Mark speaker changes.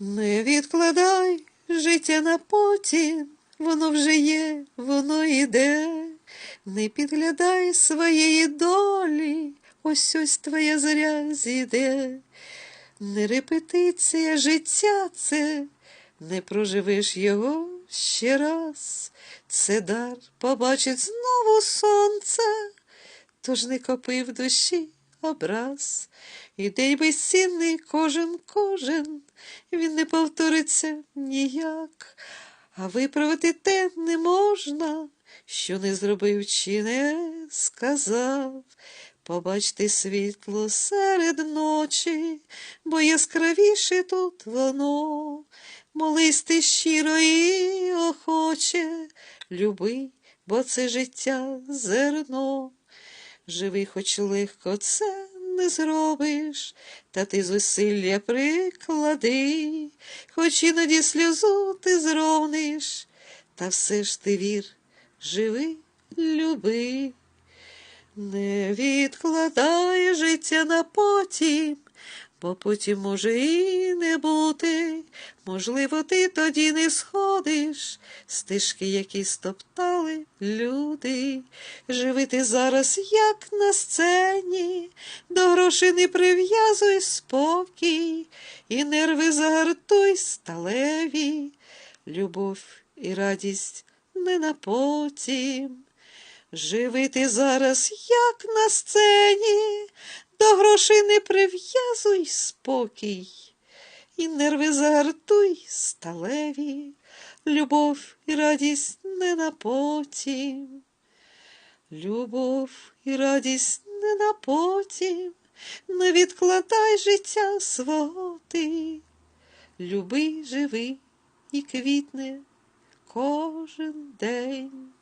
Speaker 1: Не відкладай життя на потім, воно вже є, воно йде. Не підглядай своєї долі, ось ось твоя зоря зійде. Не репетиція життя це, не проживеш його ще раз. Це дар побачить знову сонце, тож не копи в душі образ. І день безцінний кожен, кожен, він не повториться ніяк, а виправити те не можна, що не зробив чи не сказав. Побачте світло серед ночі, бо яскравіше тут воно. Молись ти щиро і охоче, люби, бо це життя зерно. Живи, хоч легко це не зробиш, та ти зусилля приклади, хоч іноді сльозу ти зровниш, та все ж ти вір, живи, люби. Не відкладай життя на потім, бо потім може і не бути. Можливо, ти тоді не сходиш, стежки, які стоптали люди. Живи ти зараз, як на сцені, до грошей не прив'язуй спокій, і нерви загартуй сталеві, любов і радість не на потім. Живи ти зараз, як на сцені, до грошей не прив'язуй спокій, і нерви загартуй сталеві, любов і радість не на потім. Любов і радість не на потім, не відкладай життя свого ти. Люби, живи і квітне кожен день.